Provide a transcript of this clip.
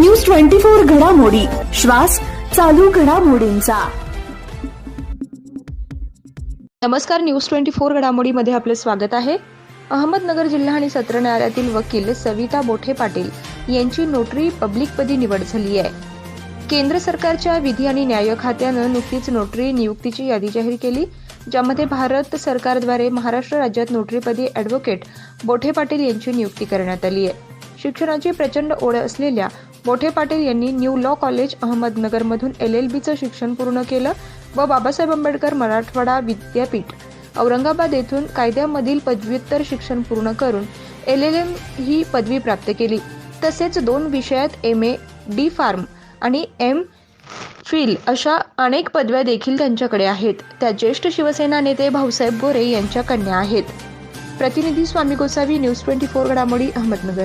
News twenty four घडामोडी. श्वास चालू घडामोडींचा. नमस्कार न्यूज ट्वेंटी फोर घडामोडीमध्ये आपले स्वागत आहे. अहमदनगर जिल्हा आणि सत्र न्यायालयातील वकील सविता बोठे पाटील यांची नोटरी पब्लिकपदी निवड झाली आहे. केंद्र सरकारच्या विधी आणि न्याय खात्यानं नुकतीच नोटरी नियुक्तीची यादी जाहीर केली ज्यामध्ये भारत सरकारद्वारे महाराष्ट्र राज्यात नोटरीपदी ॲडव्होकेट बोठे पाटील यांची नियुक्ती करण्यात आली आहे. शिक्षणाची प्रचंड ओढ असलेल्या मोठे पाटील यांनी न्यू लॉ कॉलेज अहमदनगरमधून एल एल बीचं शिक्षण पूर्ण केलं व बाबासाहेब आंबेडकर मराठवाडा विद्यापीठ औरंगाबाद येथून कायद्यामधील पदव्युत्तर शिक्षण पूर्ण करून एल एल एम ही पदवी प्राप्त केली. तसेच दोन विषयात एम ए डी फार्म आणि एम फिल अशा अनेक पदव्या देखील त्यांच्याकडे आहेत. त्या ज्येष्ठ शिवसेना नेते भाऊसाहेब गोरे यांच्या कन्या आहेत. प्रतिनिधी Swami Gosavi news twenty four घडामोडी अहमदनगर.